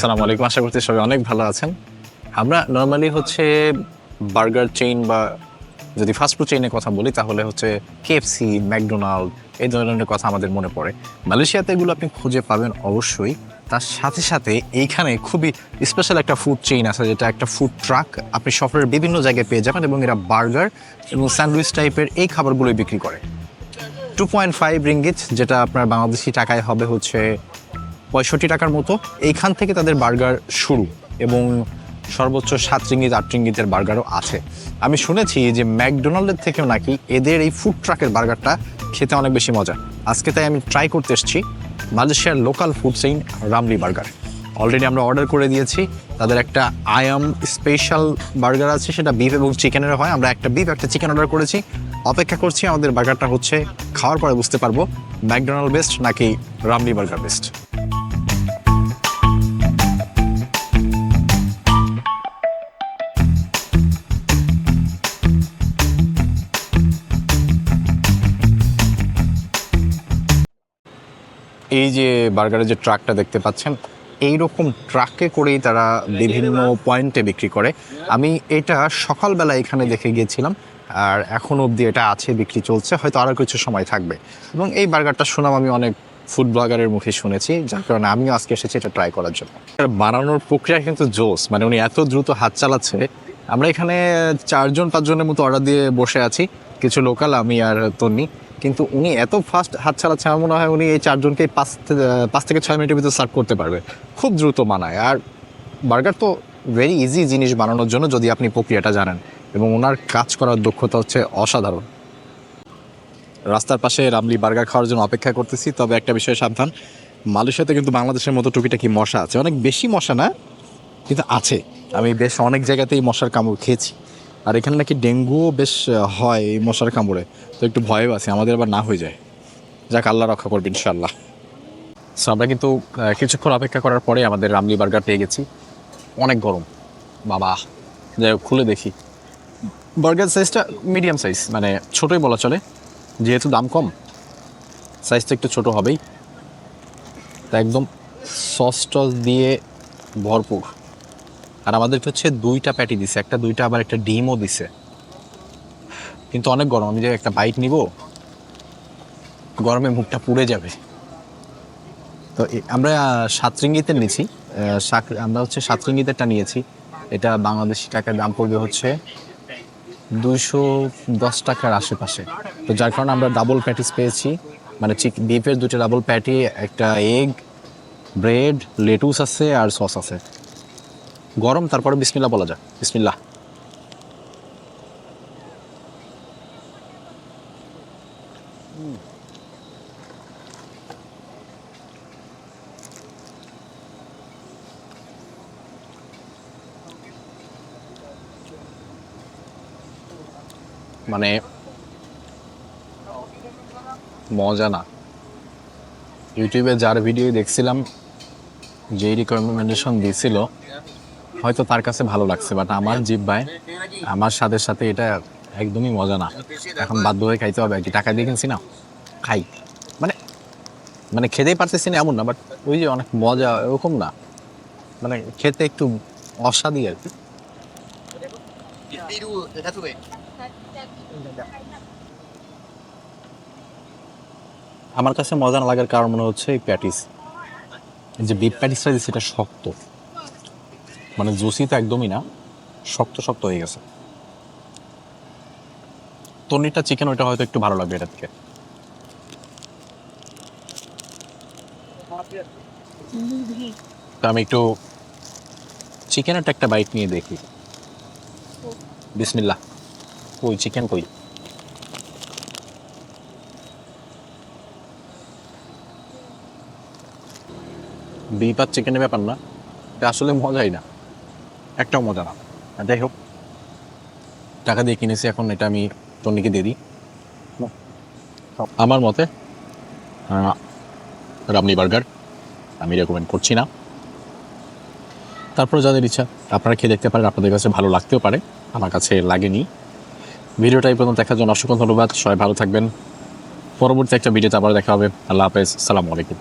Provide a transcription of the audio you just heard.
সালাম আলাইকুম। আশা করছি সবাই অনেক ভালো আছেন। আমরা নর্মালি হচ্ছে বার্গার চেইন বা যদি ফাস্টফুড চেইনের কথা বলি, তাহলে হচ্ছে কেএফসি ম্যাকডোনাল্ড এই ধরনের কথা আমাদের মনে পড়ে। মালয়েশিয়াতে এগুলো আপনি খুঁজে পাবেন অবশ্যই। তার সাথে সাথে এইখানে খুবই স্পেশাল একটা ফুড চেইন আছে, যেটা একটা ফুড ট্রাক আপনি শহরের বিভিন্ন জায়গায় পেয়ে যাবেন এবং এরা বার্গার এবং স্যান্ডউইচ টাইপের এই খাবারগুলোই বিক্রি করে। টু পয়েন্ট ফাইভ রিঙ্গিত যেটা আপনার বাংলাদেশি টাকায় হবে হচ্ছে পঁয়ষট্টি টাকার মতো এইখান থেকে তাদের বার্গার শুরু এবং সর্বোচ্চ সাত রিঙ্গিত, আট রিঙ্গিতের বার্গারও আছে। আমি শুনেছি যে ম্যাকডোনাল্ডের থেকেও নাকি এদের এই ফুড ট্রাকের বার্গারটা খেতে অনেক বেশি মজা। আজকে তাই আমি ট্রাই করতে এসেছি মালয়েশিয়ার local food chain Ramly burger. Already আমরা অর্ডার করে দিয়েছি। তাদের একটা আয়াম স্পেশাল বার্গার আছে, সেটা বিফ এবং চিকেনের হয়। আমরা একটা বিফ, একটা চিকেন অর্ডার করেছি। অপেক্ষা করছি আমাদের বার্গারটা হচ্ছে খাওয়ার পরে বুঝতে পারব ম্যাকডোনাল্ড বেস্ট নাকি রামলি বার্গার বেস্ট। এই যে বার্গারের যে ট্রাকটা দেখতে পাচ্ছেন এই রকম ট্রাকে করেই তারা বিভিন্ন পয়েন্টে বিক্রি করে। আমি এটা সকালবেলা এখানে দেখে গিয়েছিলাম, আর এখন অবধি এটা আছে, বিক্রি চলছে, হয়তো আরও কিছু সময় থাকবে। এবং এই বার্গারটা শুনাম আমি অনেক ফুড ব্লগারের মুখে শুনেছি, যার কারণে আমিও আজকে এসেছি এটা ট্রাই করার জন্য। বানানোর প্রক্রিয়া কিন্তু জোস মানে উনি এত দ্রুত হাত চালাচ্ছে। আমরা এখানে চারজন, পাঁচজনের মতো অর্ডার দিয়ে বসে আছি, কিছু লোকাল আমি আর তন্নি। কিন্তু উনি এত ফাস্ট হাত চালাচ্ছে, আমার মনে হয় উনি এই চারজনকে পাঁচ পাঁচ থেকে ছয় মিনিটের ভিতরে সার্ভ করতে পারবে। খুব দ্রুত মানায়। আর বার্গার তো ভেরি ইজি জিনিস বানানোর জন্য যদি আপনি প্রক্রিয়াটা জানেন। এবং ওনার কাজ করার দক্ষতা হচ্ছে অসাধারণ। রাস্তার পাশে রামলি বার্গার খাওয়ার জন্য অপেক্ষা করতেছি, তবে একটা বিষয়ে সাবধান। মালয়েশিয়াতে কিন্তু বাংলাদেশের মতো টুকিটাকি মশা আছে? অনেক বেশি মশা না, কিন্তু আছে। আমি বেশ অনেক জায়গাতেই মশার কামড় খেয়েছি। আর এখানে নাকি ডেঙ্গুও বেশ হয় এই মশার কামড়ে। তো একটু ভয়ও আছে, আমাদের আবার না হয়ে যায়। যাক, আল্লাহ রক্ষা করবে ইনশাল্লাহ সো আমরা কিন্তু কিছুক্ষণ অপেক্ষা করার পরে আমাদের রামলি বার্গার পেয়ে গেছি। অনেক গরম। বাবা, যাই হোক, খুলে দেখি। বার্গার সাইজটা মিডিয়াম সাইজ মানে ছোটোই বলা চলে। যেহেতু দাম কম সাইজটা একটু ছোট হবেই। তা একদম সস টস দিয়ে ভরপুর। আর আমাদেরকে হচ্ছে দুইটা প্যাটি দিছে। একটা দুইটা আবার একটা ডিমও দিছে। কিন্তু অনেক গরম, আমি যে একটা বাইট নিব, গরমে মুখটা পুড়ে যাবে। তো আমরা সাত রিঙ্গিতের নিয়েছি আমরা হচ্ছে সাত রিঙ্গিতেরটা নিয়েছি। এটা বাংলাদেশি টাকার দাম পড়বে হচ্ছে দুইশো দশ টাকার আশেপাশে। তো যার কারণে আমরা ডাবল প্যাটিস পেয়েছি। মানে চিক বিফের দুটো ডাবল প্যাটি একটা এগ ব্রেড লেটুস আছে আর সস আছে। গরম, তারপরে বিসমিল্লা বলা যায় বিসমিল্লা মানে মজা না। ইউটিউবে যার ভিডিও দেখছিলাম, যেই রিকমেন্ডেশন দিয়েছিল হয়তো তার কাছে ভালো লাগছে বাট আমার জিব্বায় আমার স্বাদের সাথে এটা একদমই মজা না। এখন বাধ্য হয়ে খাইতে হবে আর কি। টাকা দিয়ে কিনছি না, খাই। মানে মানে খেতেই পারতেছি না এমন না বাট ওই যে অনেক মজা এরকম না। মানে খেতে একটু অস্বাদি আর কি। আমার কাছে মজা না লাগার কারণ মনে হচ্ছে এই প্যাটিস। যে বিপ প্যাটিসটা দিচ্ছে এটা শক্ত। মানে জুসি তো একদমই না, শক্ত শক্ত হয়ে গেছে। তন্নিটা চিকেন ওইটা হয়তো একটু ভালো লাগবে এটা থেকে। আমি একটু চিকেনের একটা বাইট নিয়ে দেখি। বিসমিল্লাহ। কই চিকেন কই? আর চিকেনের ব্যাপার না, এটা আসলে মজাই না। একটাও মজা না। যাই হোক। টাকা দিয়ে কিনেছি এখন এটা আমি টনিকে দিয়ে দিই। আমার মতে রামনি বার্গার আমি রেকমেন্ড করছি না। তারপরে যাদের ইচ্ছা আপনারা খেয়ে দেখতে পারেন আপনাদের কাছে ভালো লাগতেও পারে আমার কাছে লাগেনি। ভিডিওটা এই পর্যন্ত দেখার জন্য অসংখ্য ধন্যবাদ সবাই ভালো থাকবেন। পরবর্তী একটা ভিডিওতে আবার দেখা হবে। আল্লাহ হাফেজ সালামু আলাইকুম।